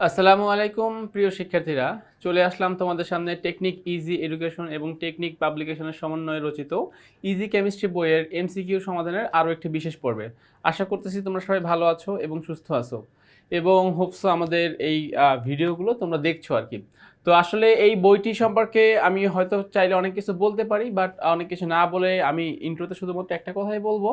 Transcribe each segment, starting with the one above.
আসসালামু আলাইকুম, প্রিয় শিক্ষার্থীরা। চলে আসলাম তোমাদের সামনে টেকনিক ইজি এডুকেশন এবং টেকনিক পাবলিকেশনের সমন্বয়ে রচিত ইজি কেমিস্ট্রি বইয়ের এমসিকিউ সমাধানের আরও একটি বিশেষ পর্বে। আশা করতেছি তোমরা সবাই ভালো আছো এবং সুস্থ আছো। এবং হোপসো আমাদের এই ভিডিওগুলো তোমরা দেখছ আর কি। তো আসলে এই বইটি সম্পর্কে আমি হয়তো চাইলে অনেক কিছু বলতে পারি, বাট অনেক কিছু না বলে আমি ইন্ট্রোতে শুধুমাত্র একটা কথাই বলব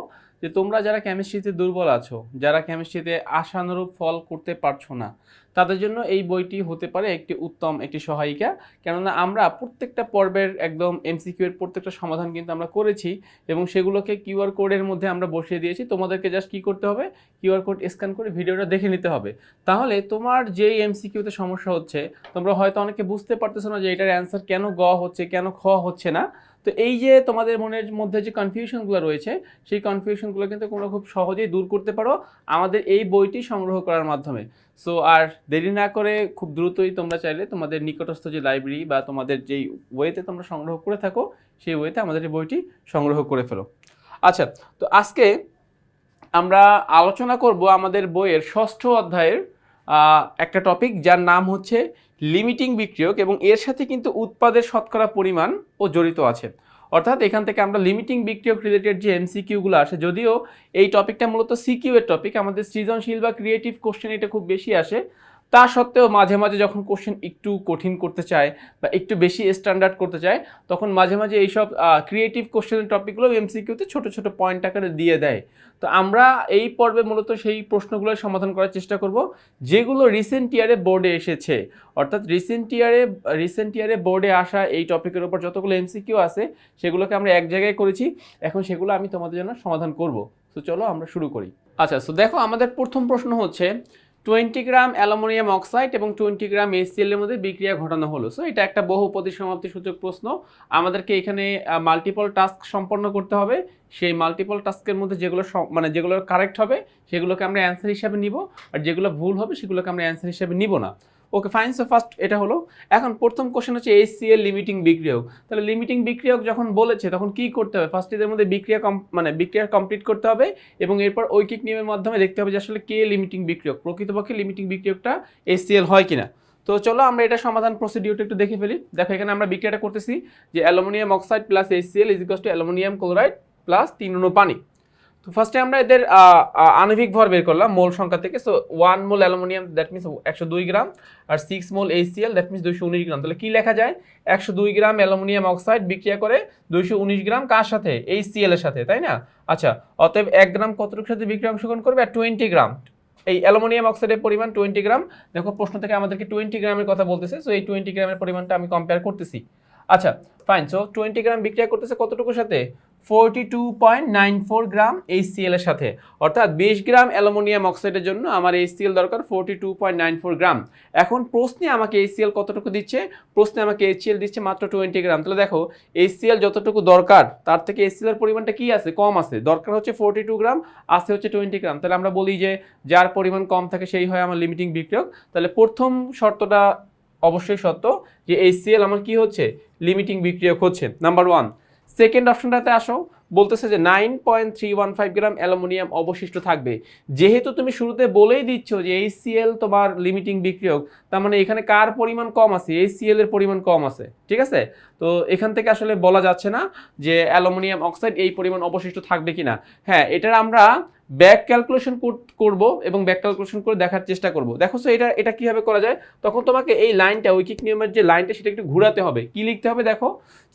যে তোমরা যারা কেমিস্ট্রিতে দুর্বল আছো, যারা কেমিস্ট্রিতে আশানুরূপ ফল করতে পারছ না তাদের জন্য এই বইটি হতে পারে একটি উত্তম, একটি সহায়িকা। কেননা আমরা প্রত্যেকটা পর্বের একদম এমসিকিউ এর প্রত্যেকটা সমাধান কিন্তু আমরা করেছি এবং সেগুলোকে কিউআর কোডের মধ্যে আমরা বসিয়ে দিয়েছি। তোমাদেরকে জাস্ট কি করতে হবে? কিউআর কোড স্ক্যান করে ভিডিওটা দেখে নিতে হবে। তাহলে তোমার যেই এমসিকিউতে সমস্যা হচ্ছে, তোমরা হয়তো অনেকে বুঝতে পারতেছো না যে এটার অ্যান্সার কেন গ হচ্ছে, কেন খ হচ্ছে না। তো এই যে তোমাদের মনের মধ্যে যে কনফিউশনগুলো রয়েছে, সেই কনফিউশনগুলো কিন্তু তোমরা খুব সহজেই দূর করতে পারো আমাদের এই বইটি সংগ্রহ করার মাধ্যমে। সো আর দেরি না করে খুব দ্রুতই তোমরা চাইলে তোমাদের নিকটস্থ যে লাইব্রেরি বা তোমাদের যেই ওয়েতে তোমরা সংগ্রহ করে থাকো, সেই ওয়েতে আমাদের এই বইটি সংগ্রহ করে ফেলো। আচ্ছা তো আজকে আমরা আলোচনা করব আমাদের বইয়ের ষষ্ঠ অধ্যায়ের একটা টপিক যার নাম হচ্ছে লিমিটিং বিক্রিয়ক এবং এর সাথে কিন্তু উৎপাদের শতকরা পরিমাণ ও জড়িত আছে। অর্থাৎ এখান থেকে আমরা লিমিটিং বিক্রিয়ক রিলেটেড যে এমসিকিউগুলো আসে, যদিও এই টপিকটা মূলত সিকিউ এর টপিক আমাদের সৃজনশীল বা ক্রিয়েটিভ কোশ্চেন এটা খুব বেশি আসে। তা সত্ত্বেও মাঝে মাঝে যখন কোশ্চেন একটু কঠিন করতে চায় বা একটু বেশি স্ট্যান্ডার্ড করতে চায়, তখন মাঝে মাঝে এইসব ক্রিয়েটিভ কোশ্চেনের টপিকগুলো এমসিকিউতে ছোট ছোট পয়েন্ট আকারে দিয়ে দেয়। তো আমরা এই পর্বে মূলত সেই প্রশ্নগুলোর সমাধান করার চেষ্টা করব, যেগুলো রিসেন্ট ইয়ারে বোর্ডে এসেছে। অর্থাৎ রিসেন্ট ইয়ারে রিসেন্ট ইয়ারে বোর্ডে আসা এই টপিকের উপর যতগুলো এমসিকিউ আছে, সেগুলোকে আমরা এক জায়গায় করেছি। এখন সেগুলো আমি তোমাদের জন্য সমাধান করব। তো চলো আমরা শুরু করি। আচ্ছা সো দেখো আমাদের প্রথম প্রশ্ন হচ্ছে টোয়েন্টি গ্রাম অ্যালুমিনিয়াম অক্সাইড এবং টোয়েন্টি গ্রাম এসিএল এর মধ্যে বিক্রিয়া ঘটানো হলো। সো এটা একটা বহু প্রতিসমাপ্তি সূচক প্রশ্ন। আমাদেরকে এখানে মাল্টিপল টাস্ক সম্পন্ন করতে হবে। সেই মাল্টিপল টাস্কের মধ্যে যেগুলো মানে যেগুলো কারেক্ট হবে, সেগুলোকে আমরা অ্যান্সার হিসাবে নিব। আর যেগুলো ভুল হবে, সেগুলোকে আমরা অ্যান্সার হিসাবে নিব না। ওকে ফাইন সো ফার্স্ট এটা হলো। এখন প্রথম কোশ্চেন হচ্ছে এসিএল লিমিটিং বিক্রিয়ক। তাহলে লিমিটিং বিক্রিয়ক যখন বলেছে, তখন কি করতে হবে? ফার্স্ট এদের মধ্যে বিক্রিয়া কম- মানে বিক্রিয়া কমপ্লিট করতে হবে এবং এরপর ঐকিক নিয়মের মাধ্যমে দেখতে হবে যে আসলে কে লিমিটিং বিক্রিয়ক। প্রকৃতপক্ষে লিমিটিং বিক্রিয়কটা এসিএল হয় কিনা। তো চলো আমরা এটা সমাধান প্রসিডিউরটা একটু দেখে ফেলি। দেখো, এখানে আমরা বিক্রিয়াটা করতেছি যে aluminium oxide plus HCl is equals to aluminium chloride plus তিন অনু পানি তো ফার্স্টে আমরা এদের আণবিক ভর বের করলাম, মোল সংখ্যা থেকে। So one mole aluminium that means একশো দুই gram, R six mole HCl that means দুইশো উনিশ গ্রাম। তাহলে কী লেখা যায়? একশো দুই গ্রাম অ্যালুমিনিয়াম অক্সাইড বিক্রিয়া করে দুইশো উনিশ গ্রাম কার সাথে? এইচসিএল এর সাথে, তাই না? আচ্ছা অতএব এক গ্রাম কতটুকুর সাথে বিক্রিয়া অংশগ্রহণ করবে? আর টোয়েন্টি গ্রাম। এই অ্যালুমিনিয়াম অক্সাইডের পরিমাণ টোয়েন্টি গ্রাম। দেখো, প্রশ্ন থেকে আমাদেরকে টোয়েন্টি গ্রামের কথা বলতেছে। সো এই টোয়েন্টি গ্রামের পরিমাণটা আমি কম্পেয়ার করতেছি। আচ্ছা ফাইন সো টোয়েন্টি গ্রাম বিক্রিয়া করতেছে কতটুকুর সাথে? Forty two point nine four gram HCl সাথে। অর্থাৎ বিশ গ্রাম অ্যালুমিনিয়াম অক্সাইডের জন্য আমার এইচসিএল দরকার forty two point nine four gram. এখন প্রশ্নে আমাকে এইচসিএল কতটুকু দিচ্ছে? প্রশ্নে আমাকে এইচসিএল দিচ্ছে মাত্র টোয়েন্টি গ্রাম। তাহলে দেখো এইচসিএল যতটুকু দরকার, তার থেকে এইচসিএল এর পরিমাণটা কি আছে? কম আছে। দরকার হচ্ছে ফোরটি টু গ্রাম, আছে হচ্ছে টোয়েন্টি গ্রাম। তাহলে আমরা বলি যে, যার পরিমাণ কম থাকে সেই হয় আমার লিমিটিং বিক্রিয়ক। তাহলে প্রথম শর্তটা অবশ্যই সত্য যে এইচসিএল আমার কি হচ্ছে? লিমিটিং বিক্রিয়ক হচ্ছে। নাম্বার ওয়ান সেকেন্ড অপশনটাতে আসো, বলতেছে যে nine point three one five gram aluminium অবশিষ্ট থাকবে। যেহেতু তুমি শুরুতে বলেই দিচ্ছ যে এইচসিএল তোমার লিমিটিং বিক্রিয়ক, তার মানে এখানে কার পরিমাণ কম আছে? এইচসিএল এর পরিমাণ কম আছে, ঠিক আছে? তো এখান থেকে আসলে বলা যাচ্ছে না যে অ্যালুমিনিয়াম অক্সাইড এই পরিমাণ অবশিষ্ট থাকবে কিনা। হ্যাঁ এটার আমরা ব্যাক ক্যালকুলেশন করব এবং ব্যাক ক্যালকুলেশন করে দেখার চেষ্টা করব। দেখো তো এটা এটা কীভাবে করা যায়? তখন তোমাকে এই লাইনটা ঐকিক নিয়মের যে লাইনটা, সেটা একটু ঘোরাতে হবে। কি লিখতে হবে দেখো?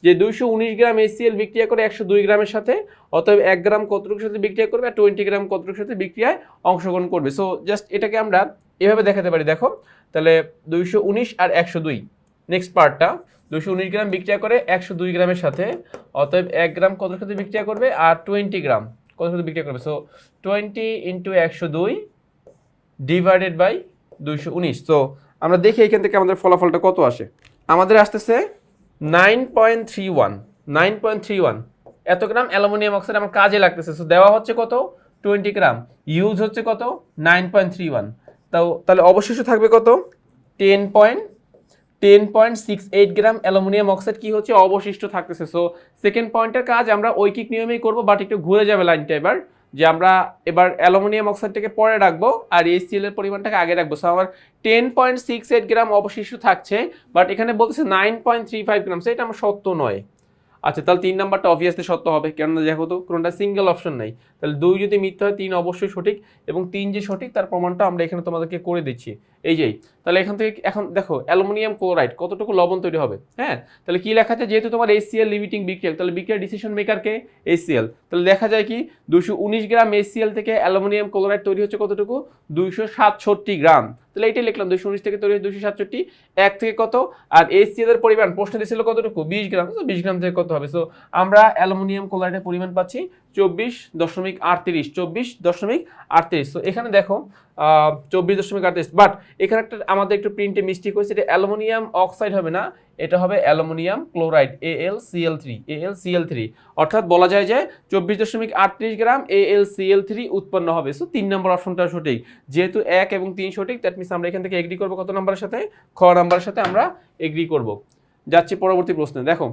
যে দুইশো উনিশ গ্রাম এসিএল বিক্রিয়া করে একশো দুই গ্রামের সাথে, অতএব এক গ্রাম কতটুকুর সাথে বিক্রিয়া করবে আর টোয়েন্টি গ্রাম কতটুকুর সাথে বিক্রিয়ায় অংশগ্রহণ করবে। সো জাস্ট এটাকে আমরা এভাবে দেখাতে পারি, দেখো। তাহলে দুইশো উনিশ আর একশো দুই। নেক্সট পার্টটা দুইশো উনিশ গ্রাম বিক্রিয়া করে একশো দুই গ্রামের সাথে, অতএব এক গ্রাম কতটার সাথে বিক্রিয়া করবে? আর টোয়েন্টি গ্রাম। কত সাথে বিক্রিয়া করবে? সো টোয়েন্টি ইন্টু একশো দুই ডিভাইডেড বাই দুইশো উনিশ। তো আমরা দেখি এখান থেকে আমাদের ফলাফলটা কত আসে। আমাদের আসতেছে nine point three one nine point three one এত গ্রাম অ্যালুমিনিয়াম অক্সাইড আমার কাজে লাগতেছে। সো দেওয়া হচ্ছে কত? Twenty gram. ইউজ হচ্ছে কত? নাইন পয়েন্ট থ্রি ওয়ান তাও, তাহলে অবশিষ্ট থাকবে কত? Ten point ten point six eight gram aluminium oxide কি হচ্ছে? অবশিষ্ট থাকতেছে। সো সেকেন্ড পয়েন্টের কাজ আমরা ঐকিক নিয়মেই করব বাট একটু ঘুরে যাবে লাইনটা এবার, যে আমরা এবার অ্যালুমিনিয়াম অক্সাইডটাকে পরে রাখব আর এইচসিএল এর পরিমাণটাকে আগে রাখব। সো আমার ten point six eight gram অবশিষ্ট থাকছে বাট এখানে বলতেছে nine point three five gram, সেটা আমার সত্য নয়। আচ্ছা তাহলে তিন নাম্বারটা অবভিয়াসলি সত্য হবে, কেননা যেহেতু কোনোটা সিঙ্গেল অপশন নাই। তাহলে দুই যদি মিথ্যা হয়, তিন অবশ্যই সঠিক, এবং তিন যে সঠিক, তার প্রমাণটা আমরা এখানে তোমাদেরকে করে দিচ্ছি। এই যেই তাহলে এখান থেকে এখন দেখো, অ্যালুমিনিয়াম ক্লোরাইড, কতটুকু লবণ তৈরি হবে? হ্যাঁ? তাহলে কি লেখা আছে যেহেতু তোমার এসিএল লিমিটিং বিক্রিয়া তাহলে বিক্রিয়ার ডিসিশন মেকারকে এসিএল তাহলে দেখা যায় কি দুশো উনিশ গ্রাম এসিএল থেকে অ্যালুমিনিয়াম ক্লোরাইড তৈরি হচ্ছে কতটুকু? দুইশো সাতষট্টি গ্রাম। তাহলে এটাই লিখলাম দুশো উনিশ থেকে তৈরি হয় দুশো সাতষট্টি। এক থেকে কত? আর এসিএল এর পরিমাণ, প্রশ্ন দিয়েছিল কতটুকু? বিশ গ্রাম। তো বিশ গ্রাম থেকে কত হবে? সো আমরা অ্যালুমিনিয়াম ক্লোরাইডের পরিমাণ পাচ্ছি চব্বিশ দশমিক আটত্রিশ, চব্বিশ দশমিক আটত্রিশ। তো এখানে দেখো চব্বিশ দশমিক আটত্রিশ বাট এখানে একটা আমাদের একটু প্রিন্টে মিস্টেক হয়েছে, এটা অ্যালুমিনিয়াম অক্সাইড হবে না, এটা হবে aluminium chloride A L Cl three A L Cl three অর্থাৎ বলা যায় যে চব্বিশ দশমিক আটত্রিশ গ্রাম এ এল সিএল থ্রি উৎপন্ন হবে। সো তিন নম্বর অপশনটা সঠিক। যেহেতু এক এবং তিন সঠিক দ্যাট মিনস আমরা এখান থেকে এগ্রি করব কত নাম্বারের সাথে? খ নাম্বারের সাথে আমরা এগ্রি করব। যাচ্ছি পরবর্তী প্রশ্নে। দেখো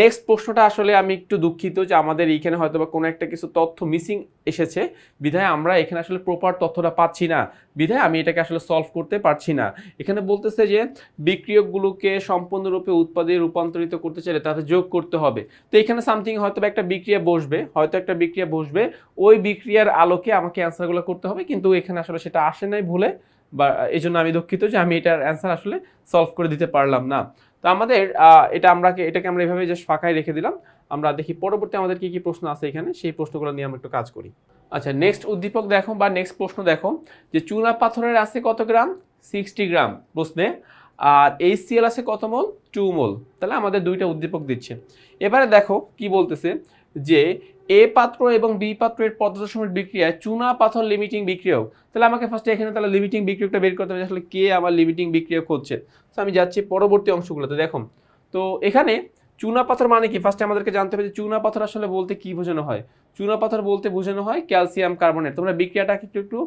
নেক্সট প্রশ্নটা আসলে আমি একটু দুঃখিত যে আমাদের এইখানে হয়তো বা কোনো একটা কিছু তথ্য মিসিং এসেছে। বিধায় আমরা এখানে আসলে প্রপার তথ্যটা পাচ্ছি না। বিধায় আমি এটাকে আসলে সলভ করতে পারছি না। এখানে বলতেছে যে বিক্রিয়কগুলোকে সম্পূর্ণরূপে উৎপাদে রূপান্তরিত করতে চাইলে তাতে যোগ করতে হবে। তো এখানে সামথিং হয়তো একটা বিক্রিয়া বসবে, হয়তো একটা বিক্রিয়া বসবে। ওই বিক্রিয়ার আলোকে আমাকে অ্যান্সারগুলো করতে হবে, কিন্তু এখানে আসলে সেটা আসে নাই ভুলে। বা এই জন্য আমি দুঃখিত যে আমি এটার অ্যান্সার আসলে সলভ করে দিতে পারলাম না। তো আমাদের এটা আমরা এটাকে আমরা এভাবে জাস্ট ফাঁকায় রেখে দিলাম। আমরা দেখি পরবর্তী আমাদের কি কি প্রশ্ন আছে এখানে, সেই প্রশ্নগুলো নিয়ে আমরা একটু কাজ করি। আচ্ছা নেক্সট উদ্দীপক দেখো বা নেক্সট প্রশ্ন দেখো, যে চুনা পাথরের আছে কত গ্রাম? সিক্সটি গ্রাম, প্রশ্নে। আর এইচসিএল আছে কত মোল? Two mole. তাহলে আমাদের দুইটা উদ্দীপক দিচ্ছে। এবারে দেখো কি বলতেছে যে এ পাত্র এবং বি পাত্রের পদ্ধতিসমূহের বিক্রিয়ায় চুনা পাথর লিমিটিং বিক্রিয়ক। তাহলে আমাকে ফার্স্টে এখানে তাহলে লিমিটিং বিক্রিয়কটা বের করতে হবে আসলে কে আমার লিমিটিং বিক্রিয়ক হচ্ছে। তো আমি যাচ্ছি পরবর্তী অংশগুলোতে দেখো তো এখানে চুনা পাথর মানে কি? ফার্স্টে আমাদেরকে জানতে হবে যে চুনা পাথর আসলে বলতে কি বোঝানো হয়? চুনা পাথর বলতে বোঝানো হয় ক্যালসিয়াম কার্বনেট তোমরা বিক্রিয়াটাকে একটু একটু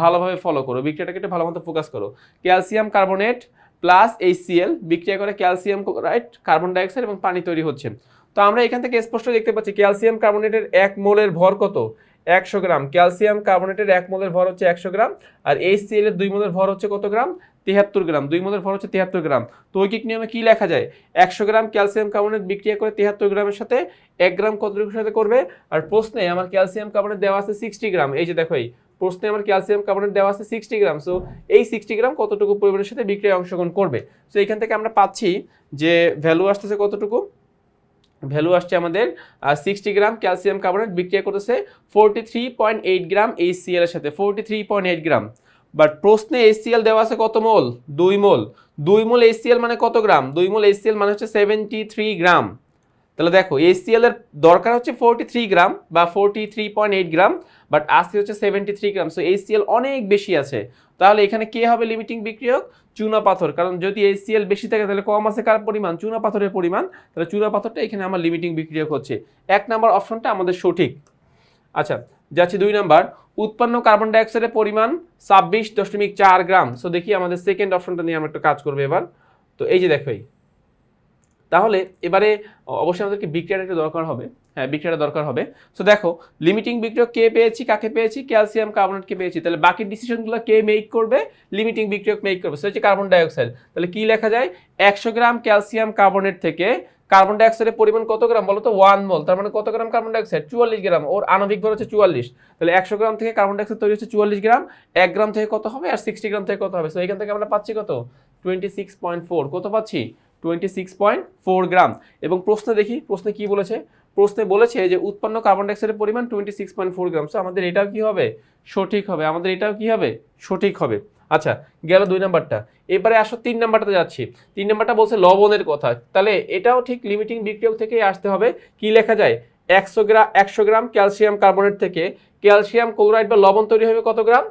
ভালোভাবে ফলো করো, বিক্রিয়াটাকে একটু ভালো মতো ফোকাস করো ক্যালসিয়াম কার্বনেট প্লাস এইচসিএল বিক্রিয়া করে ক্যালসিয়াম রাইট কার্বন ডাইঅক্সাইড এবং পানি তৈরি হচ্ছে। তো আমরা এখান থেকে স্পষ্ট দেখতে পাচ্ছি, ক্যালসিয়াম কার্বনেটের এক মোলের ভর কত? একশো গ্রাম। ক্যালসিয়াম কার্বনেটের এক মোলের ভর হচ্ছে একশো গ্রাম, আর এইচসিএল এর দুই মোলের ভর হচ্ছে কত গ্রাম? তিয়াত্তর গ্রাম। দুই মোলের ভর হচ্ছে তিয়াত্তর গ্রাম। তো ঐকিক নিয়মে কি লেখা যায়? একশো গ্রাম ক্যালসিয়াম কার্বনেট বিক্রিয়া করে তিয়াত্তর গ্রামের সাথে এক গ্রাম কতটুকুর সাথে করবে? আর প্রশ্নে আমার ক্যালসিয়াম কার্বনেট দেওয়া আছে সিক্সটি গ্রাম। এই যে দেখো এই, প্রশ্নে আমার ক্যালসিয়াম কার্বনেট দেওয়া আছে সিক্সটি গ্রাম। সো এই সিক্সটি গ্রাম কতটুকু পরিমাণের সাথে বিক্রিয়ায় অংশগ্রহণ করবে? সো এখান থেকে আমরা পাচ্ছি যে ভ্যালু আসতেছে কতটুকু? ভ্যালু আসছে আমাদের সিক্সটি গ্রাম ক্যালসিয়াম কার্বনেট বিক্রিয়া করতেছে forty three point eight gram HCl এর সাথে forty three point eight gram. But প্রশ্নে এসিএল দেওয়া আছে কত মোল? দুই মোল। দুই মোল এসিএল মানে কত গ্রাম? দুই মোল এসিএল মানে হচ্ছে সেভেন্টি থ্রি গ্রাম। তাহলে দেখো এইচসিএল এর দরকার হচ্ছে ফোরটি থ্রি গ্রাম বা forty three point eight gram. But আসছে হচ্ছে seventy three gram so HCl অনেক বেশি আছে। তাহলে এখানে কে হবে লিমিটিং বিক্রিয়ক? চুনা পাথর। কারণ যদি এইচসিএল বেশি থাকে, তাহলে কম আছে কার পরিমাণ? চুনা পাথরের পরিমাণ। তাহলে চুনা পাথরটা এখানে আমার লিমিটিং বিক্রিয়ক হচ্ছে। এক নম্বর অপশনটা আমাদের সঠিক। আচ্ছা যাচ্ছি দুই নাম্বার। উৎপন্ন কার্বন ডাইঅক্সাইডের পরিমাণ ছাব্বিশ দশমিক চার গ্রাম। সো দেখি আমাদের সেকেন্ড অপশনটা নিয়ে আমরা একটু কাজ করব এবার। তো এই যে দেখো তাহলে এবারে অবশ্যই আমাদেরকে বিক্রিয়াটা একটু দরকার হবে। হ্যাঁ বিক্রিয়াটা দরকার হবে। সো দেখো লিমিটিং বিক্রিয়ক কে পেয়েছি, কাকে পেয়েছি? ক্যালসিয়াম কার্বনেটকে পেয়েছি। তাহলে বাকি ডিসিশনগুলো কে মেক করবে? লিমিটিং বিক্রিয়ক মেক করবে। সো হচ্ছে কার্বন ডাইঅক্সাইড তাহলে কি লেখা যায়? একশো গ্রাম ক্যালসিয়াম কার্বনেট থেকে কার্বন ডাইঅক্সাইডের পরিমাণ কত গ্রাম? বলো তো ওয়ান মোল তার মানে কত গ্রাম কার্বন ডাইঅক্সাইড চুয়াল্লিশ গ্রাম। ওর আণবিক ভর হচ্ছে চুয়াল্লিশ। তাহলে একশো গ্রাম থেকে কার্বন ডাইঅক্সাইড তৈরি হচ্ছে চুয়াল্লিশ গ্রাম। এক গ্রাম থেকে কত হবে? আর সিক্সটি গ্রাম থেকে কত হবে? সো এখান থেকে আমরা পাচ্ছি কত? টোয়েন্টি সিক্স পয়েন্ট ফোর কত পাচ্ছি? Twenty six point four gram. এবং প্রশ্নে দেখি, প্রশ্নে কি বলেছে? প্রশ্নে বলেছে যে উৎপন্ন কার্বন ডাইঅক্সাইডের পরিমাণ twenty six point four gram. So আমাদের এটাও কি হবে? সঠিক হবে। আমাদের এটাও কি হবে? সঠিক হবে। আচ্ছা গেল দুই নাম্বারটা। এবারে আসো তিন নাম্বারটাতে যাচ্ছি। তিন নাম্বারটা বলছে লবণের কথা। তাহলে এটাও ঠিক লিমিটিং বিক্রিয়ক থেকেই আসতে হবে। কি লেখা যায়? একশো গ্রাম একশো গ্রাম ক্যালসিয়াম কার্বনেট থেকে ক্যালসিয়াম ক্লোরাইড বা লবণ তৈরি হবে কত গ্রাম?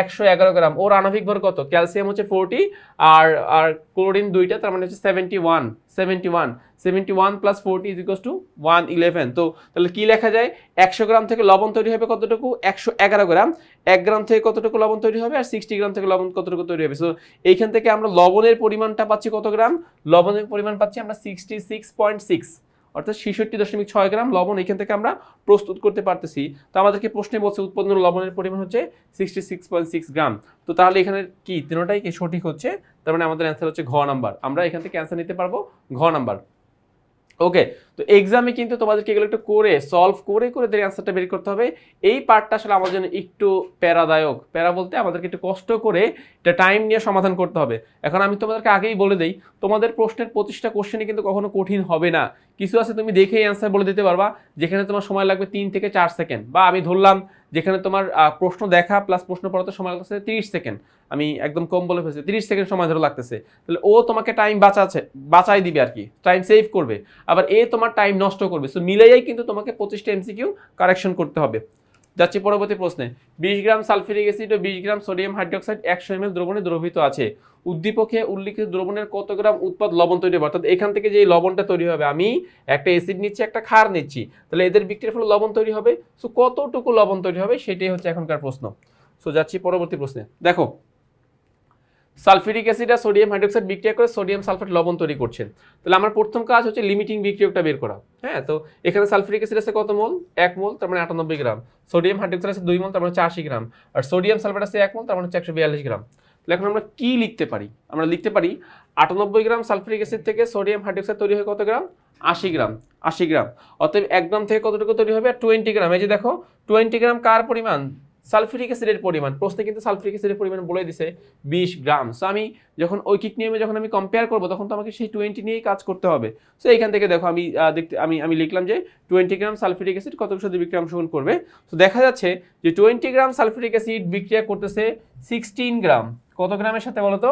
একশো এগারো গ্রাম। ওর আণবিক ভর কত? ক্যালসিয়াম হচ্ছে ফোরটি আর আর ক্লোরিন দুইটা, তার মানে হচ্ছে seventy one seventy one seventy one plus forty is equals to one eleven তো তাহলে কি লেখা যায়? একশো গ্রাম থেকে লবণ তৈরি হবে কতটুকু? একশো এগারো গ্রাম। এক গ্রাম থেকে কতটুকু লবণ তৈরি হবে? আর সিক্সটি গ্রাম থেকে লবণ কতটুকু তৈরি হবে? সো এইখান থেকে আমরা লবণের পরিমাণটা পাচ্ছি কত গ্রাম? লবণের পরিমাণ পাচ্ছি আমরা সিক্সটি সিক্স পয়েন্ট সিক্স অর্থাৎ ছেষট্টি দশমিক ছয় গ্রাম লবণ এখান থেকে আমরা প্রস্তুত করতে পারতেছি। তো আমাদেরকে প্রশ্নে বলছে উৎপন্ন লবণের পরিমাণ হচ্ছে sixty six point six gram. তো তাহলে এখানে কি তিনটাই কি সঠিক হচ্ছে? তার মানে আমাদের অ্যান্সার হচ্ছে ঘ নাম্বার আমরা এখান থেকে অ্যান্সার নিতে পারব ঘ নাম্বার ওকে তো এক্সামে কিন্তু তোমাদেরকে এগুলো একটু করে সলভ করে করে এদের অ্যান্সারটা বের করতে হবে। এই পার্টটা আসলে আমাদের জন্য একটু প্যারাদায়ক। প্যারা বলতে আমাদেরকে একটু কষ্ট করে এটা টাইম নিয়ে সমাধান করতে হবে। এখন আমি তোমাদেরকে আগেই বলে দিই, তোমাদের প্রশ্নের পঁচিশটা কোশ্চেনই কিন্তু কখনো কঠিন হবে না। কিছু আছে তুমি দেখেই অ্যান্সার বলে দিতে পারবা, যেখানে তোমার সময় লাগবে তিন থেকে চার সেকেন্ড বা আমি ধরলাম, যেখানে তোমার প্রশ্ন দেখা প্লাস প্রশ্ন পড়াতে সময় লাগতেছে তিরিশ সেকেন্ড আমি একদম কম বলে ফেলছি, তিরিশ সেকেন্ড সময় ধরে লাগতেছে। তাহলে ও তোমাকে টাইম বাঁচাচ্ছে, বাঁচাই দিবে আর কি। টাইম সেভ করবে। আবার এ তোমার টাইম নষ্ট করবে। সো মিলাইয়াই কিন্তু তোমাকে পঁচিশটা এমসিকিউ কারেকশন করতে হবে। যাচ্ছি পরবর্তী প্রশ্নে। বিশ গ্রাম সালফিউরিক অ্যাসিড ও বিশ গ্রাম সোডিয়াম হাইড্রোক্সাইড একশো এম দ্রবণে দ্রবীভূত আছে। উদ্দীপকে উল্লিখিত দ্রবণের কত গ্রাম উৎপাদ লবণ তৈরি হবে? অর্থাৎ এখান থেকে যে লবণটা তৈরি হবে, আমি একটা অ্যাসিড নিচ্ছি, একটা ক্ষার নিচ্ছি। তাহলে এদের বিক্রির ফলে লবণ তৈরি হবে। সো কতটুকু লবণ তৈরি হবে, সেটাই হচ্ছে এখনকার প্রশ্ন। সো যাচ্ছি পরবর্তী প্রশ্নে। দেখো সালফিউরিক অ্যাসিড আর সোডিয়াম হাইড্রোক্সাইড বিক্রিয়া করে সোডিয়াম সালফেট লবণ তৈরি করছেন। তাহলে আমার প্রথম কাজ হচ্ছে লিমিটিং বিক্রিয়কটা বের করা। হ্যাঁ তো এখানে সালফিউরিক অ্যাসিড আছে কত মোল? এক মোল, তার মানে আটানব্বই গ্রাম। সোডিয়াম হাইড্রোক্সাইড আছে দুই মোল, তার মানে আশি গ্রাম। আর সোডিয়াম সালফেট আছে এক মোল, তার মানে হচ্ছে একশো বিয়াল্লিশ গ্রাম। তাহলে এখন আমরা কী লিখতে পারি? আমরা লিখতে পারি, আটানব্বই গ্রাম সালফিউরিক অ্যাসিড থেকে সোডিয়াম হাইড্রোক্সাইড তৈরি হয় কত গ্রাম? আশি গ্রাম আশি গ্রাম। অতএব এক গ্রাম থেকে কতটুকু তৈরি হবে? আর টোয়েন্টি গ্রাম। এই যে দেখো, টোয়েন্টি গ্রাম কার পরিমাণ? সালফিউরিক অ্যাসিডের পরিমাণ, প্রশ্নে কিন্তু সালফিউরিক অ্যাসিডের পরিমাণ বলে দিছে বিশ গ্রাম। সো আমি যখন ঐকিক নিয়মে যখন আমি কম্পেয়ার করব, তখন তো আমাকে সেই টোয়েন্টি নিয়েই কাজ করতে হবে। সো এইখান থেকে দেখো আমি দেখতে, আমি আমি লিখলাম যে টোয়েন্টি গ্রাম সালফিউরিক অ্যাসিড কত সাথে বিক্রিয়া অংশগ্রহণ করবে। তো দেখা যাচ্ছে যে টোয়েন্টি গ্রাম সালফিউরিক অ্যাসিড বিক্রিয়া করতেছে সিক্সটিন গ্রাম। কত গ্রামের সাথে বলো তো?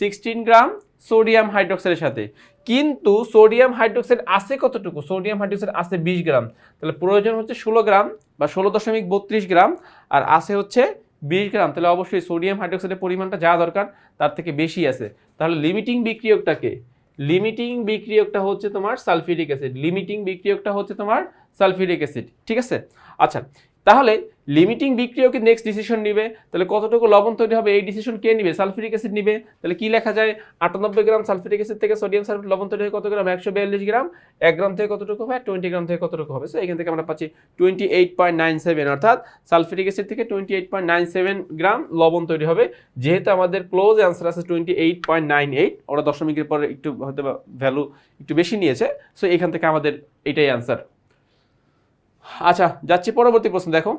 সিক্সটিন গ্রাম সোডিয়াম হাইড্রোক্সাইডের সাথে। কিন্তু সোডিয়াম হাইড্রোক্সাইড আছে কতটুকু? সোডিয়াম হাইড্রোক্সাইড আছে বিশ গ্রাম। তাহলে প্রয়োজন হচ্ছে ষোলো গ্রাম বা ষোলো দশমিক বত্রিশ গ্রাম। আর আছে হচ্ছে বিশ গ্রাম, তাহলে অবশ্যই সোডিয়াম হাইড্রোক্সাইডের পরিমাণটা যা দরকার তার থেকে বেশি আছে। তাহলে লিমিটিং বিক্রিয়কটাকে লিমিটিং বিক্রিয়কটা হচ্ছে তোমার সালফিউরিক অ্যাসিড লিমিটিং বিক্রিয়কটা হচ্ছে তোমার সালফিউরিক অ্যাসিড ঠিক আছে? আচ্ছা তাহলে লিমিটিং বিক্রিয়কে নেক্সট ডিসিশন নিবে, তাহলে কতটুকু লবণ তৈরি হবে, এই ডিসিশন কে নিবে? সালফিউরিক অ্যাসিড নিবে। তাহলে কি লেখা যায়? আটানব্বই গ্রাম সালফিউরিক অ্যাসিড থেকে সোডিয়াম সালফেট লবণ তৈরি হয় কত গ্রাম? একশো বিয়াল্লিশ গ্রাম। এক গ্রাম থেকে কতটুকু হবে? টোয়েন্টি গ্রাম থেকে কতটুকু হবে? সো এখান থেকে আমরা পাচ্ছি twenty eight point nine seven অর্থাৎ সালফিউরিক অ্যাসিড থেকে twenty eight point nine seven gram লবণ তৈরি হবে। যেহেতু আমাদের ক্লোজ অ্যান্সার আছে twenty eight point nine eight ওরা দশমিকের পরে একটু হয়তো ভ্যালু একটু বেশি নিয়েছে। সো এখান থেকে আমাদের এটাই অ্যান্সার আচ্ছা যাচ্ছি পরবর্তী প্রশ্ন, দেখো।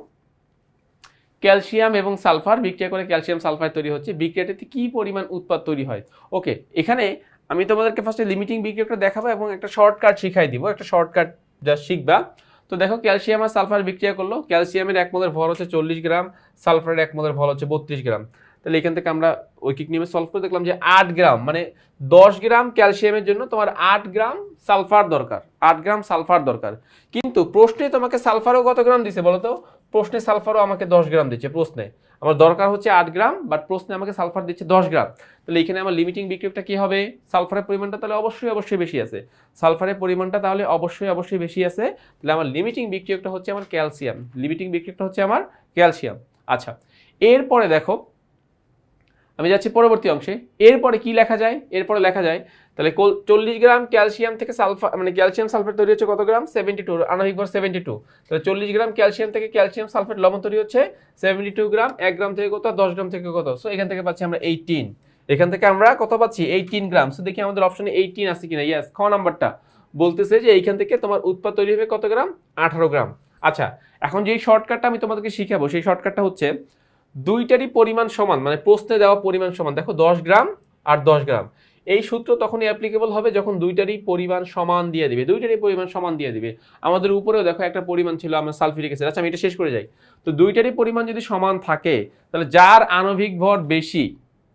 ক্যালসিয়াম এবং সালফার, বিক্রিয়া করে ক্যালসিয়াম সালফার তৈরি হচ্ছে, বিক্রিয়াটাতে কি পরিমাণ উৎপাদ তৈরি হয়? ওকে, এখানে আমি তোমাদেরকে ফার্স্টে লিমিটিং বিক্রিয়াটা দেখাবো এবং একটা শর্টকাট শিখাই দিব, একটা শর্টকাট যা শিখবা। তো দেখো, ক্যালসিয়াম আর সালফার বিক্রিয়া করল, ক্যালসিয়ামের এক মোলের ভর হচ্ছে চল্লিশ গ্রাম, সালফারের এক মোলের ভর হচ্ছে বত্রিশ গ্রাম। তাহলে এখান থেকে আমরা ঐকিক নিয়মে সলভ করে দেখলাম যে আট গ্রাম মানে দশ গ্রাম ক্যালসিয়ামের জন্য তোমার আট গ্রাম সালফার দরকার, আট গ্রাম সালফার দরকার। কিন্তু প্রশ্নে তোমাকে সালফারও কত গ্রাম দিছে বলো তো? প্রশ্নে সালফারও আমাকে দশ গ্রাম দিচ্ছে প্রশ্নে। আমার দরকার হচ্ছে আট গ্রাম বাট প্রশ্নে আমাকে সালফার দিচ্ছে দশ গ্রাম। তাহলে এখানে আমার লিমিটিং বিক্রিয়কটা কী হবে? সালফারের পরিমাণটা তাহলে অবশ্যই অবশ্যই বেশি আছে। সালফারের পরিমাণটা তাহলে অবশ্যই অবশ্যই বেশি আছে। তাহলে আমার লিমিটিং বিক্রিয়কটা হচ্ছে আমার ক্যালসিয়াম লিমিটিং বিক্রিয়কটা হচ্ছে আমার ক্যালসিয়াম আচ্ছা এরপরে দেখো আমি যাচ্ছি পরবর্তী অংশে। এরপরে কি লেখা যায়? এরপরে লেখা যায়, তাহলে চল্লিশ গ্রাম ক্যালসিয়াম থেকে সালফার মানে ক্যালসিয়াম সালফেট তৈরি হচ্ছে কত গ্রাম? সেভেন্টি টু, আণবিক ভর সেভেন্টি টু। তাহলে চল্লিশ গ্রাম ক্যালসিয়াম থেকে ক্যালসিয়াম সালফেট লবণ তৈরি হচ্ছে, সেভেন্টি টু গ্রাম, এক গ্রাম থেকে কত? দশ গ্রাম থেকে কত? সো এখান থেকে পাচ্ছি আমরা এইটিন। এখান থেকে আমরা কত পাচ্ছি? এইটিন গ্রাম। সো দেখি আমাদের অপশনে এইটিন আছে কিনা। ইয়াস খ নাম্বারটা। বলতেছে যে এইখান থেকে তোমার উৎপাদ তৈরি হবে কত গ্রাম? আঠারো গ্রাম। আচ্ছা এখন যেই শর্টকাটটা আমি তোমাদেরকে শিখাবো, সেই শর্টকাটটা হচ্ছে দুইটারই পরিমাণ সমান মানে প্রশ্নে দেওয়া পরিমাণ সমান। দেখো, দশ গ্রাম আর দশ গ্রাম। এই সূত্র তখনই অ্যাপ্লিকেবল হবে যখন দুইটারই পরিমাণ সমান দিয়ে দিবে। দুইটারই পরিমাণ সমান দিয়ে দিবে। আমাদের উপরেও দেখো একটা পরিমাণ ছিল, আমার সালফিউরিক অ্যাসিড আচ্ছা আমি এটা শেষ করে যাই। তো দুইটারই পরিমাণ যদি সমান থাকে, তাহলে যার আণবিক ভর বেশি,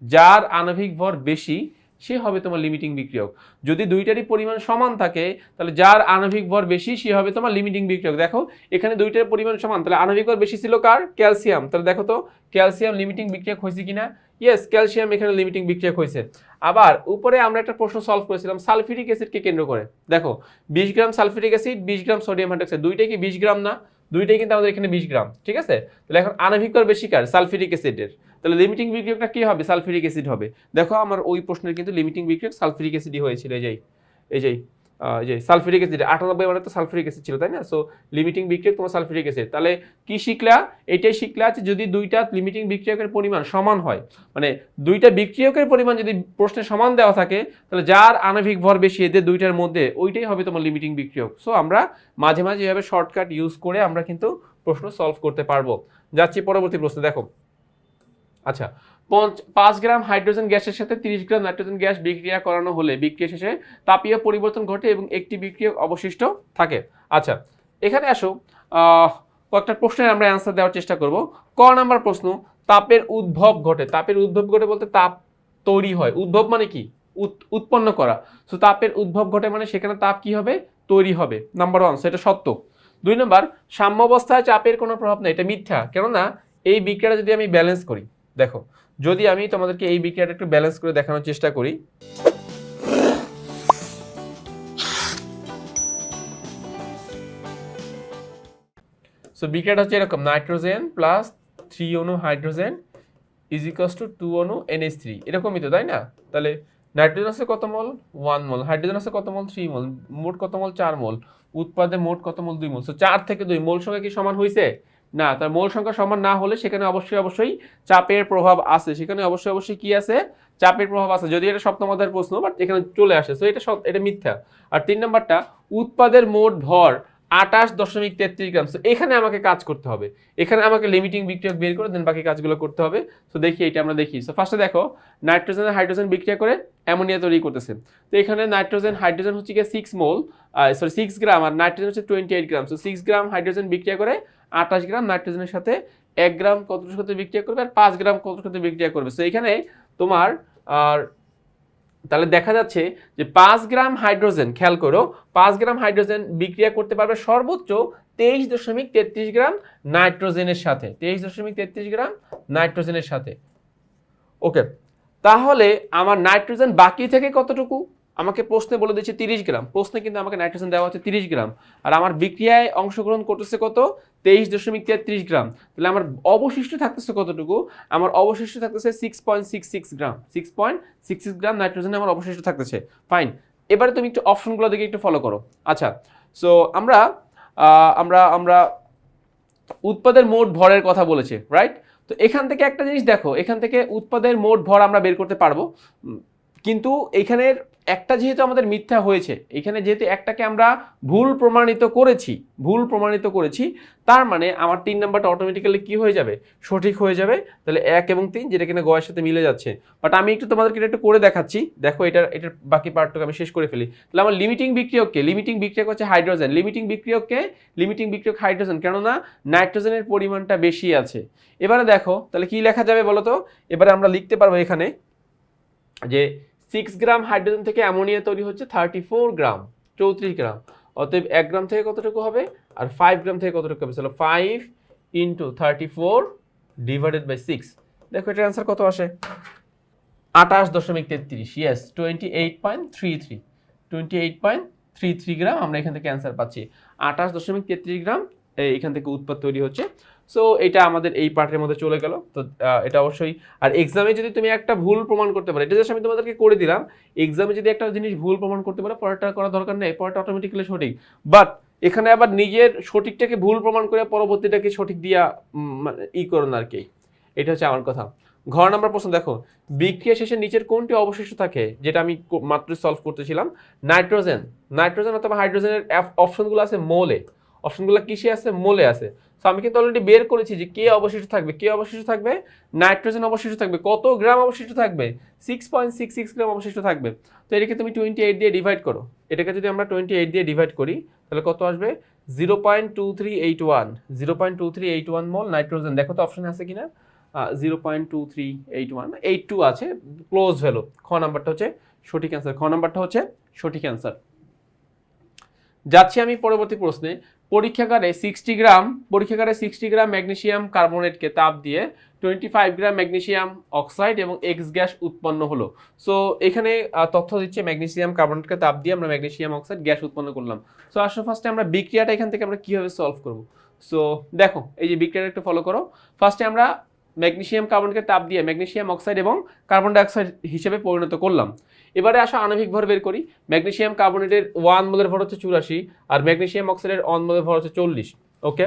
যার আণবিক ভর বেশি সে হবে তোমার লিমিটিং বিক্রিয়ক। যদি দুইটারই পরিমাণ সমান থাকে, তাহলে যার আণবিক ভর বেশি, সে হবে তোমার লিমিটিং বিক্রিয়ক। দেখো, এখানে দুইটার পরিমাণ সমান, তাহলে আণবিক ভর বেশি ছিল কার? ক্যালসিয়াম। তাহলে দেখো তো, ক্যালসিয়াম লিমিটিং বিক্রিয়ক হয়েছে কিনা? ইয়েস ক্যালসিয়াম এখানে লিমিটিং বিক্রিয়ক হয়েছে। আবার, উপরে আমরা একটা প্রশ্ন সলভ করেছিলাম সালফিউরিক অ্যাসিডকে কেন্দ্র করে। দেখো, বিশ গ্রাম সালফিউরিক অ্যাসিড বিশ গ্রাম সোডিয়াম হাইড্রোক্সাইড দুইটাই কি বিশ গ্রাম না? দুইটাই কিন্তু আমাদের এখানে বিশ গ্রাম, ঠিক আছে? তাহলে এখন আণবিক ভর বেশি কার? সালফিউরিক অ্যাসিডের তাহলে লিমিটিং বিক্রিয়কটা কি হবে? সালফিউরিক অ্যাসিড হবে। দেখো আমার ওই প্রশ্নের কিন্তু লিমিটিং বিক্রিয়ক সালফিউরিক অ্যাসিডই হয়েছিল। এই যেই এই যেই যে সালফিউরিক অ্যাসিড আটানব্বই মানে তো সালফিউরিক অ্যাসিড ছিল, তাই না? সো লিমিটিং বিক্রিয়ক তোমার সালফিউরিক অ্যাসিড তাহলে কি শিখলা? এটাই শিখলা যে যদি দুইটা লিমিটিং বিক্রিয়কের পরিমাণ সমান হয় মানে দুইটা বিক্রিয়কের পরিমাণ যদি প্রশ্নে সমান দেওয়া থাকে, তাহলে যার আণবিক ভর বেশি এদের দুইটার মধ্যে, ওইটাই হবে তোমার লিমিটিং বিক্রিয়ক। সো আমরা মাঝে মাঝে এভাবে শর্টকাট ইউজ করে আমরা কিন্তু প্রশ্ন সলভ করতে পারব। যাচ্ছি পরবর্তী প্রশ্ন, দেখো। আচ্ছা পাঁচ গ্রাম হাইড্রোজেন গ্যাসের সাথে তিরিশ গ্রাম নাইট্রোজেন গ্যাস বিক্রিয়া করানো হলে বিক্রিয়া শেষে তাপীয় পরিবর্তন ঘটে এবং একটি বিক্রিয়ক অবশিষ্ট থাকে। আচ্ছা এখানে আসো কয়েকটা প্রশ্নের আমরা অ্যান্সার দেওয়ার চেষ্টা করব। ক নাম্বার প্রশ্ন, তাপের উদ্ভব ঘটে। তাপের উদ্ভব ঘটে বলতে তাপ তৈরি হয়। উদ্ভব মানে কি? উৎ- উৎপন্ন করা। সো তাপের উদ্ভব ঘটে মানে সেখানে তাপ কি হবে? তৈরি হবে। নাম্বার ওয়ান সেটা সত্য। দুই নম্বর, সাম্যাবস্থায় চাপের কোনো প্রভাব নেই। এটা মিথ্যা। কেননা, এই বিক্রিয়াটা যদি আমি ব্যালেন্স করি দেখো, যদি আমি তোমাদেরকে এই বিক্রিয়াটা একটু ব্যালেন্স করে দেখানোর চেষ্টা করি। সো বিক্রিয়াটা হচ্ছে এরকম nitrogen plus three Anu hydrogen is equals to two Anu NH three এরকমই তো, তাই না? তাহলে নাইট্রোজেন আছে কত মল? ওয়ান মল। হাইড্রোজেন আছে কত মল? থ্রি মল। মোট কত মল? চার মল। উৎপাদে মোট কত মল? দুই মল। সো চার থেকে দুই। মোল সঙ্গে কি সমান হয়েছে না, তার মোল সংখ্যা সমান না হলে সেখানে অবশ্যই অবশ্যই চাপের প্রভাব আছে। সেখানে অবশ্যই অবশ্যই কি আছে? চাপের প্রভাব আছে। যদি এটা সপ্তম অধ্যায়ের প্রশ্ন বাট এখানে চলে আসে। তো এটা এটা মিথ্যা। আর তিন নম্বরটা, উৎপাদের মোট ভর আটাশ দশমিক তেত্রিশ গ্রাম। সো এখানে আমাকে কাজ করতে হবে। এখানে আমাকে লিমিটিং বিক্রিয়া বের করে দেন, বাকি কাজগুলো করতে হবে। সো দেখি এটা আমরা দেখি। সো ফার্স্টে দেখো নাইট্রোজেন হাইড্রোজেন বিক্রিয়া করে অ্যামোনিয়া তৈরি করতেছে। তো এখানে নাইট্রোজেন হাইড্রোজেন হচ্ছে গিয়ে six mole sorry six gram আর নাইট্রোজেন হচ্ছে twenty eight gram so six gram hydrogen বিক্রিয়া করে আঠাশ গ্রাম নাইট্রোজেনের সাথে এক গ্রাম কতটার সাথে বিক্রিয়া করবে আর পাঁচ গ্রাম কতটার সাথে বিক্রিয়া করবে। সো এখানে তোমার, আর তাহলে দেখা যাচ্ছে যে পাঁচ গ্রাম হাইড্রোজেন, খেয়াল করো, পাঁচ গ্রাম হাইড্রোজেন বিক্রিয়া করতে পারবে সর্বোচ্চ তেইশ দশমিক তেত্রিশ গ্রাম নাইট্রোজেনের সাথে, তেইশ দশমিক তেত্রিশ গ্রাম নাইট্রোজেনের সাথে। ওকে, তাহলে আমার নাইট্রোজেন বাকি থেকে কতটুকু? আমাকে প্রশ্নে বলে দিচ্ছে তিরিশ গ্রাম। প্রশ্নে কিন্তু আমাকে নাইট্রোজেন দেওয়া হচ্ছে তিরিশ গ্রাম। আর আমার বিক্রিয়ায় অংশগ্রহণ করতেছে কত? তেইশ দশমিক তেত্রিশ গ্রাম। তাহলে আমার অবশিষ্ট থাকতেছে কতটুকু? আমার অবশিষ্ট থাকতেছে six point six six gram. Six point six six gram nitrogen আমার অবশিষ্ট থাকতেছে। ফাইন এবারে তুমি একটু অপশনগুলো দেখে একটু ফলো করো। আচ্ছা সো আমরা আমরা আমরা উৎপাদের মোট ভরের কথা বলেছে রাইট তো এখান থেকে একটা জিনিস দেখো। এখান থেকে উৎপাদের মোট ভর আমরা বের করতে পারব। কিন্তু এখানের একটা যেহেতু আমাদের মিথ্যা হয়েছে, এখানে যেহেতু একটাকে আমরা ভুল প্রমাণিত করেছি, ভুল প্রমাণিত করেছি, তার মানে আমার তিন নাম্বারটা অটোমেটিক্যালি কি হয়ে যাবে? সঠিক হয়ে যাবে। তাহলে এক এবং তিন, যেটা কিনা গয়ের সাথে মিলে যাচ্ছে। বাট আমি একটু তোমাদেরকে এটা একটু করে দেখাচ্ছি। দেখো এটার এটার বাকি পার্টটুকু আমি শেষ করে ফেলি। তাহলে আমার লিমিটিং বিক্রিয়ককে লিমিটিং বিক্রিয়ক হচ্ছে হাইড্রোজেন লিমিটিং বিক্রিয়ককে লিমিটিং বিক্রিয়ক হাইড্রোজেন কেননা নাইট্রোজেনের পরিমাণটা বেশি আছে। এবারে দেখো, তাহলে কি লেখা যাবে বলো তো এবারে আমরা লিখতে পারব এখানে যে সিক্স গ্রাম হাইড্রোজেন থেকে অ্যামোনিয়া তৈরি হচ্ছে থার্টি ফোর গ্রাম চৌত্রিশ গ্রাম অতএব এক গ্রাম থেকে কতটুকু হবে? আর ফাইভ গ্রাম থেকে কতটুকু হবে? চলো five into thirty four divided by six দেখো এটার অ্যান্সার কত আসে? আঠাশ দশমিক তেত্রিশ yes twenty eight point three three twenty eight point three three gram আমরা এখান থেকে অ্যান্সার পাচ্ছি। আঠাশ দশমিক তেত্রিশ গ্রাম এখান থেকে উৎপাদ তৈরি হচ্ছে সো এটা আমাদের এই পার্টের মধ্যে চলে গেল। তো এটা অবশ্যই আর এক্সামে যদি তুমি একটা ভুল প্রমাণ করতে পারো, এটা জাস্ট আমি তোমাদেরকে করে দিলাম। এক্সামে যদি একটা জিনিস ভুল প্রমাণ করতে পারো, পরেরটা করার দরকার নেই, পরেরটা অটোমেটিক্যালি সঠিক। বাট এখানে আবার নিজের সঠিকটাকে ভুল প্রমাণ করে পরবর্তীটাকে সঠিক দিয়া মানে ই করো না আর কি। এটা হচ্ছে আমার কথা। ঘর নাম্বার প্রশ্ন দেখো। বিক্রিয়া শেষে নিচের কোনটি অবশিষ্ট থাকে, যেটা আমি মাত্র সলভ করতেছিলাম? নাইট্রোজেন নাইট্রোজেন অথবা হাইড্রোজেনের অপশনগুলো আছে মোলে। অপশনগুলো কিসে আছে? মোলে আছে। তো আমি কিন্তু অলরেডি বের করেছি যে কে অবশিষ্ট থাকবে, কে অবশিষ্ট থাকবে? নাইট্রোজেন অবশিষ্ট থাকবে। কত গ্রাম অবশিষ্ট থাকবে? Six point six six gram অবশিষ্ট থাকবে। তো এটাকে তুমি টোয়েন্টি এইট দিয়ে ডিভাইড করো। এটাকে যদি আমরা টোয়েন্টি এইট দিয়ে ডিভাইড করি, তাহলে কত আসবে? Zero point two three eight one zero point two three eight one mole nitrogen দেখো তো অপশন আছে কিনা? Zero point two three eight one eight two আছে ক্লোজ ভ্যালু খ নাম্বারটা হচ্ছে সঠিক অ্যান্সার খ নাম্বারটা হচ্ছে সঠিক অ্যান্সার যাচ্ছি আমি পরবর্তী প্রশ্নে। পরীক্ষাগারে সিক্সটি গ্রাম, পরীক্ষাগারে সিক্সটি গ্রাম ম্যাগনেশিয়াম কার্বনেটকে তাপ দিয়ে twenty five gram magnesium oxide এবং এক্স গ্যাস উৎপন্ন হলো। সো এখানে তথ্য দিচ্ছে ম্যাগনেশিয়াম কার্বনেটকে তাপ দিয়ে আমরা ম্যাগনেশিয়াম অক্সাইড গ্যাস উৎপন্ন করলাম। সো আসলে ফার্স্টে আমরা বিক্রিয়াটা এখান থেকে আমরা কীভাবে সলভ করব? সো দেখো, এই যে বিক্রিয়াটা একটু ফলো করো। ফার্স্টে আমরা ম্যাগনেসিয়াম কার্বনকে তাপ দিয়ে ম্যাগনেশিয়াম অক্সাইড এবং কার্বন ডাইঅক্সাইড হিসেবে পরিণত করলাম। এবারে আসো আণবিক ভর বের করি। ম্যাগনেশিয়াম কার্বনেটের ওয়ান মোলের ভর হচ্ছে চুরাশি আর ম্যাগনেশিয়াম অক্সাইডের অন মোলের ভর হচ্ছে চল্লিশ, ওকে?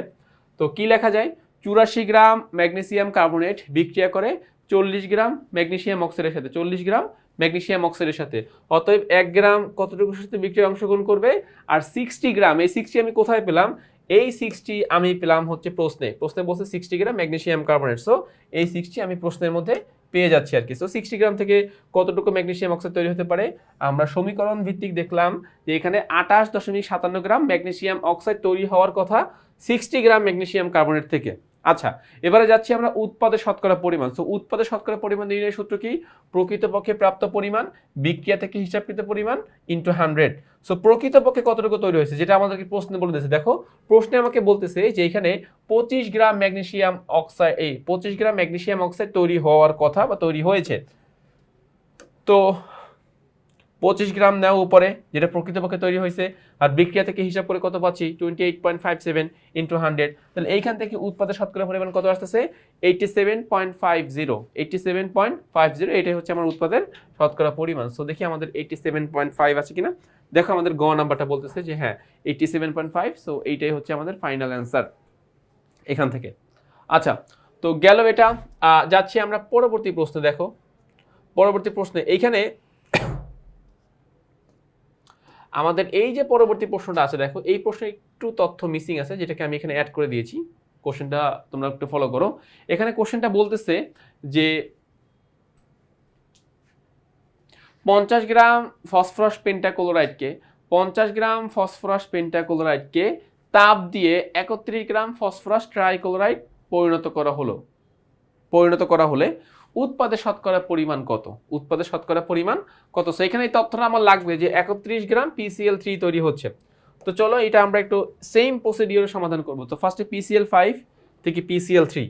তো কি লেখা যায়? চুরাশি গ্রাম ম্যাগনেশিয়াম কার্বনেট বিক্রিয়া করে চল্লিশ গ্রাম ম্যাগনেশিয়াম অক্সাইডের সাথে, চল্লিশ গ্রাম ম্যাগনেশিয়াম অক্সাইডের সাথে। অতএব এক গ্রাম কতটুকুর সাথে বিক্রিয়া অংশগ্রহণ করবে? আর সিক্সটি গ্রাম, এই সিক্সটি আমি কোথায় পেলাম? এই সিক্সটি আমি পেলাম হচ্ছে প্রশ্নে। প্রশ্নে বলছে sixty gram magnesium carbonate so এই সিক্সটি আমি প্রশ্নের মধ্যে পেয়ে যাচ্ছি আর কি। সো সিক্সটি গ্রাম থেকে কতটুকু ম্যাগনেশিয়াম অক্সাইড তৈরি হতে পারে? আমরা সমীকরণ ভিত্তিক দেখলাম যে এখানে আঠাশ দশমিক সাতান্ন গ্রাম ম্যাগনেশিয়াম অক্সাইড তৈরি হওয়ার কথা সিক্সটি গ্রাম ম্যাগনেশিয়াম কার্বনেট থেকে। আচ্ছা এবারে যাচ্ছি আমরা উৎপাদে শতকরা পরিমাণ। সো উৎপাদে শতকরা পরিমাণ নির্ণয়ের সূত্র কি? প্রকৃতপক্ষে প্রাপ্ত পরিমাণ, বিক্রিয়া থেকে হিসাবকৃত পরিমাণ ইন্টু হান্ড্রেড সো প্রকৃতপক্ষে কতটুকু তৈরি হয়েছে? যেটা আমাদেরকে প্রশ্নে বলে দিয়েছে। দেখো, প্রশ্নে আমাকে বলতেছে যে এখানে পঁচিশ গ্রাম ম্যাগনেসিয়াম অক্সাইড এই পঁচিশ গ্রাম ম্যাগনেসিয়াম অক্সাইড তৈরি হওয়ার কথা বা তৈরি হয়েছে। তো পঁচিশ গ্রাম নেওয়া উপরে, যেটা প্রকৃতপক্ষে তৈরি হয়েছে, আর বিক্রিয়া থেকে হিসাব করে কত পাচ্ছি? Twenty eight point five seven into hundred তাহলে এইখান থেকে উৎপাদের শতকরা পরিমাণ কত আসতেছে? Eighty seven point five zero eighty seven point five zero এটাই হচ্ছে আমার উৎপাদের শতকরা পরিমাণ। সো দেখি আমাদের এইটটি সেভেন পয়েন্ট ফাইভ আছে কিনা। দেখো আমাদের গ নাম্বারটা বলতেছে যে হ্যাঁ eighty seven point five so এইটাই হচ্ছে আমাদের ফাইনাল অ্যান্সার এখান থেকে। আচ্ছা তো গেল এটা। যাচ্ছি আমরা পরবর্তী প্রশ্ন, দেখো। পরবর্তী প্রশ্নে, এইখানে আমাদের এই যে পরবর্তী প্রশ্নটা আছে, দেখো, এই প্রশ্নে একটু তথ্য মিসিং আছে, যেটাকে আমি এখানে অ্যাড করে দিয়েছি। কোশ্চেনটা তোমরা একটু ফলো করো। এখানে কোশ্চেনটা বলতেছে যে, পঞ্চাশ গ্রাম ফসফরাস পেন্টাক্লোরাইডকে পঞ্চাশ গ্রাম ফসফরাস পেন্টাক্লোরাইডকে তাপ দিয়ে একত্রিশ গ্রাম ফসফরাস ট্রাইক্লোরাইড পরিণত করা হলো। পরিণত করা হলে উৎপাদে শতকরা পরিমাণ কত? উৎপাদে শতকরা পরিমাণ কত? সো এখানে এই তথ্যটা আমার লাগবে যে একত্রিশ গ্রাম পিসিএল থ্রি তৈরি হচ্ছে। তো চলো এটা আমরা একটু সেম প্রসিডিওর সমাধান করব। তো ফার্স্টে পিসিএল ফাইভ থেকে PCL three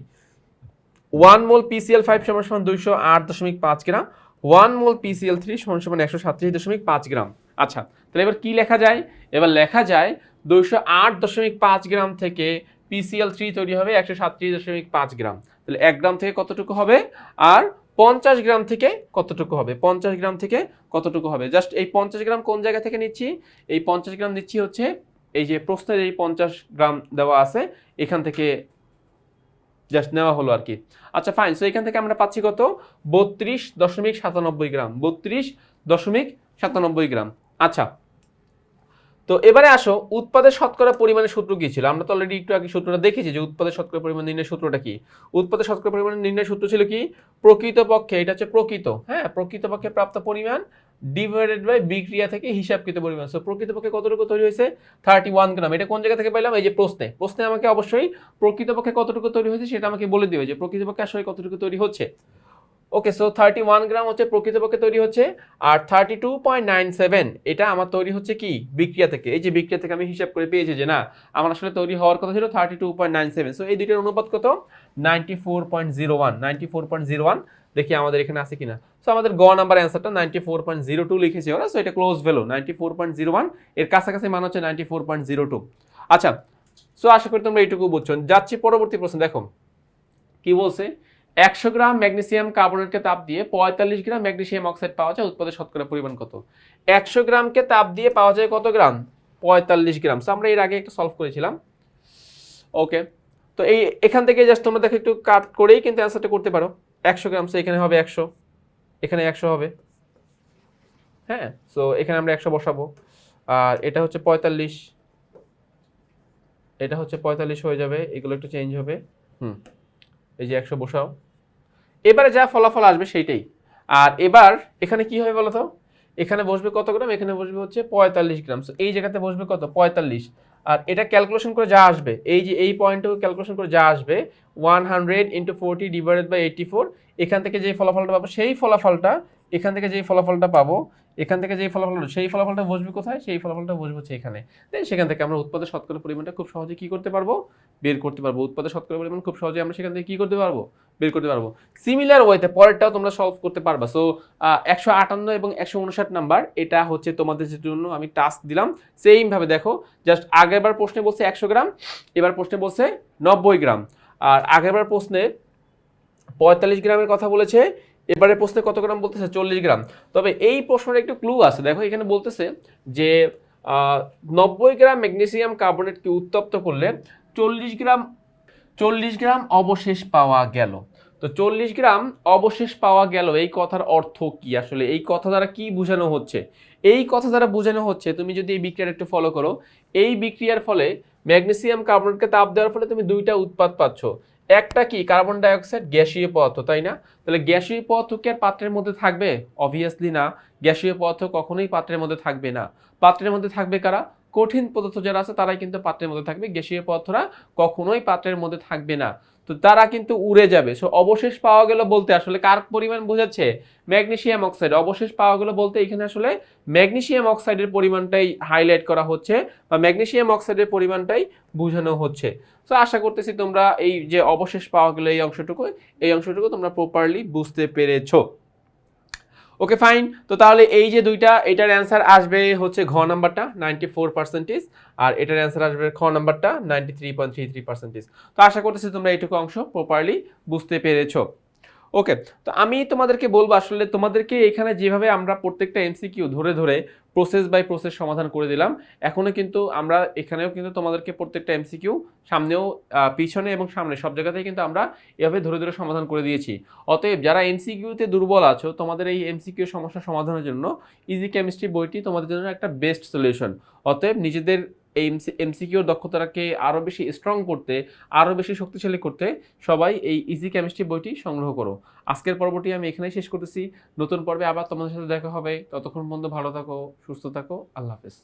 one mole PCL five সমান সমান দুইশো আট দশমিক পাঁচ গ্রাম। ওয়ান মোল পিসিএল থ্রি সমান সমান একশো সাতত্রিশ দশমিক পাঁচ গ্রাম। আচ্ছা তাহলে এবার কি লেখা যায়? এবার লেখা যায় দুইশো আট দশমিক পাঁচ গ্রাম থেকে পিসিএল থ্রি তৈরি হবে একশো সাতত্রিশ দশমিক পাঁচ গ্রাম। তাহলে এক গ্রাম থেকে কতটুকু হবে? আর পঞ্চাশ গ্রাম থেকে কতটুকু হবে? পঞ্চাশ গ্রাম থেকে কতটুকু হবে? জাস্ট এই পঞ্চাশ গ্রাম কোন জায়গা থেকে নিচ্ছি? এই পঞ্চাশ গ্রাম নিচ্ছি হচ্ছে এই যে প্রশ্নের এই পঞ্চাশ গ্রাম দেওয়া আছে, এখান থেকে জাস্ট নেওয়া হলো আর কি। আচ্ছা ফাইন সো এখান থেকে আমরা পাচ্ছি কত? বত্রিশ দশমিক সাতানব্বই গ্রাম। বত্রিশ দশমিক সাতানব্বই গ্রাম। আচ্ছা তো এবারে আসো, উৎপাদের শতকরা পরিমাণের সূত্র কি ছিল? আমরা তো অলরেডি একটু আগে সূত্রটা দেখেছি যে উৎপাদের শতকরা পরিমাণ নির্ণয়ের সূত্রটা কি? উৎপাদের শতকরা পরিমাণ নির্ণয়ের সূত্র ছিল কি? প্রকৃতপক্ষে, এটা হচ্ছে প্রকৃত হ্যাঁ? প্রকৃতপক্ষে প্রাপ্ত পরিমাণ ডিভাইডেড বাই বিক্রিয়া থেকে হিসাবকৃত পরিমাণ। সো প্রকৃতপক্ষে কতটুকু তৈরি হয়েছে? থার্টি ওয়ান গ্রাম এটা কোন জায়গা থেকে পেলাম? এই যে প্রশ্নে। প্রশ্নে আমাকে অবশ্যই প্রকৃতপক্ষে কতটুকু তৈরি হয়েছে সেটা আমাকে বলে দিবে যে প্রকৃতপক্ষে আসলে কতটুকু তৈরি হচ্ছে। Okay so thirty one gram হচ্ছে প্রকৃতপক্ষে তৈরি হচ্ছে, আর thirty two point nine seven এটা আমার তৈরি হচ্ছে কি? বিক্রিয়া থেকে। এই যে বিক্রিয়া থেকে আমি হিসাব করে পেয়েছি যে না, আমার আসলে তৈরি হওয়ার কথা ছিল thirty two point nine seven so এই দুইটার অনুপাত কত? Ninety four point zero one ninety four point zero one দেখি আমাদের এখানে আছে কিনা। সো আমাদের গ নাম্বার অ্যান্সারটা ninety four point zero two লিখেছি ওরা সো এটা close value ninety four point zero ওয়ানের কাছাকাছি মান হচ্ছে ninety four point zero two আচ্ছা সো আশা করি তোমরা এইটুকু বুঝছ। যাচ্ছি পরবর্তী প্রশ্ন, দেখো, কি বলছে? একশো গ্রাম ম্যাগনেসিয়াম কার্বনেটকে তাপ দিয়ে পঁয়তাল্লিশ গ্রাম ম্যাগনেসিয়াম অক্সাইড পাওয়া যায় উৎপাদের শতকরা পরিমাণ কত? একশো গ্রামকে তাপ দিয়ে পাওয়া যায় কত গ্রাম? পঁয়তাল্লিশ গ্রাম। সো আমরা এর আগে একটা সলভ করেছিলাম। ওকে তো এই, এখান থেকে জাস্ট তোমরা দেখো একটু কাট করেই কিন্তু অ্যান্সারটা করতে পারো। একশো গ্রাম সো এখানে হবে একশো। এখানে একশো হবে। হ্যাঁ? সো এখানে আমরা একশো বসাবো। আর এটা হচ্ছে পঁয়তাল্লিশ। এটা হচ্ছে পঁয়তাল্লিশ হয়ে যাবে। এগুলো একটু চেঞ্জ হবে। হুম। এই যে একশো বসাও। এবারে যা ফলাফল আসবে সেইটাই। আর এবার এখানে কি হবে বলো তো এখানে বসবে কত গ্রাম? এখানে বসবে হচ্ছে পঁয়তাল্লিশ গ্রাম। এই জায়গাতে বসবে কত? পঁয়তাল্লিশ। আর এটা ক্যালকুলেশন করে যা আসবে, এই যে এই পয়েন্টও ক্যালকুলেশন করে যা আসবে one hundred into forty divided by eighty four এখান থেকে যে ফলাফলটা পাবো, সেই ফলাফলটা এখান থেকে যেই ফলাফলটা পাবো, এখান থেকে যেই ফলাফল সেই ফলাফলটা বসবে কোথায়? সেই ফলাফলটা বসবে হচ্ছে এখানে। দেন সেখান থেকে আমরা উৎপাদের শতকরা পরিমাণটা খুব সহজে কি করতে পারব? বের করতে পারব। উৎপাদের শতকরা পরিমাণ খুব সহজে আমরা সেখান থেকে কি করতে পারব? বের করতে পারব। সিমিলার ওয়েতে পরেরটাও তোমরা সলভ করতে পারবা। সো একশো আটান্ন এবং একশো উনষাট নাম্বার এটা হচ্ছে তোমাদের জন্য আমি টাস্ক দিলাম। সেইমভাবে দেখো জাস্ট আগেরবার প্রশ্নে বলছে একশো গ্রাম, এবার প্রশ্নে বলছে নব্বই গ্রাম। আর আগেরবার প্রশ্নে পঁয়তাল্লিশ গ্রামের কথা বলেছে এবারে প্রশ্নে কত গ্রাম বলতেছে? চল্লিশ গ্রাম। তবে এই প্রশ্নের একটু ক্লু আছে। দেখো, এখানে বলতেছে যে নব্বই গ্রাম ম্যাগনেসিয়াম কার্বনেটকে উত্তপ্ত করলে চল্লিশ গ্রাম চল্লিশ গ্রাম অবশেষ পাওয়া গেল। তো চল্লিশ গ্রাম অবশেষ পাওয়া গেল, এই কথার অর্থ কি? আসলে এই কথা দ্বারা কি বোঝানো হচ্ছে? এই কথা দ্বারা বোঝানো হচ্ছে, তুমি যদি এই বিক্রিয়ার একটু ফলো করো, এই বিক্রিয়ার ফলে ম্যাগনেসিয়াম কার্বনেটকে তাপ দেওয়ার ফলে তুমি দুইটা উৎপাদ পাচ্ছ। একটা কি? কার্বন ডাইঅক্সাইড গ্যাসীয় পদার্থ, তাই না? তাহলে গ্যাসীয় পদার্থ পাত্রের মধ্যে থাকবে? অবভিয়াসলি না। গ্যাসীয় পদার্থ কখনোই পাত্রের মধ্যে থাকবে না। পাত্রের মধ্যে থাকবে কারা? কঠিন পদার্থ যারা আছে, তারাই কিন্তু পাত্রের মধ্যে থাকবে। গ্যাসীয় পদার্থরা কখনোই পাত্রের মধ্যে থাকবে না। তো তারা কিন্তু উড়ে যাবে। সো অবশেষ পাওয়া গেল বলতে আসলে কার পরিমাণ বোঝাচ্ছে? Magnesium oxide. অবশেষ পাওয়া গেল বলতে এখানে আসলে ম্যাগনেসিয়াম অক্সাইডের পরিমাণটাই হাইলাইট করা হচ্ছে বা ম্যাগনেশিয়াম অক্সাইডের পরিমাণটাই বোঝানো হচ্ছে। তো আশা করতেছি তোমরা এই যে অবশেষ পাওয়া গেল এই অংশটুকু এই অংশটুকু তোমরা প্রপারলি বুঝতে পেরেছ। ওকে ফাইন তো তাহলে এই যে দুইটা, এটার অ্যান্সার আসবে হচ্ছে ঘ নাম্বারটা নাইনটি ফোর পার্সেন্টেজ আর এটার অ্যান্সার আসবে খ নাম্বারটা ninety three point three three percentage তো আশা করতেছি তোমরা এইটুকু অংশ প্রপারলি বুঝতে পেরেছ। ওকে তো আমি তোমাদেরকে বলব আসলে তোমাদেরকে এখানে যেভাবে আমরা প্রত্যেকটা এমসিকিউ ধরে ধরে প্রসেস বাই প্রসেস সমাধান করে দিলাম। এখনও কিন্তু আমরা, এখানেও কিন্তু তোমাদেরকে প্রত্যেকটা এমসিকিউ সামনেও পিছনে এবং সামনে সব জায়গাতেই কিন্তু আমরা এভাবে ধরে ধরে সমাধান করে দিয়েছি। অতএব যারা এমসিকিউতে দুর্বল আছো, তোমাদের এই এমসিকিউ সমস্যা সমাধানের জন্য ইজি কেমিস্ট্রি বইটি তোমাদের জন্য একটা বেস্ট সলিউশন অতএব নিজেদের এই এমসিকিউর দক্ষতাটাকে আরও বেশি স্ট্রং করতে আরও বেশি শক্তিশালী করতে সবাই এই ইজি কেমিস্ট্রি বইটি সংগ্রহ করো। আজকের পর্বটি আমি এখানেই শেষ করতেছি। নতুন পর্বে আবার তোমাদের সাথে দেখা হবে। ততক্ষণ পর্যন্ত ভালো থাকো, সুস্থ থাকো। আল্লাহ হাফেজ।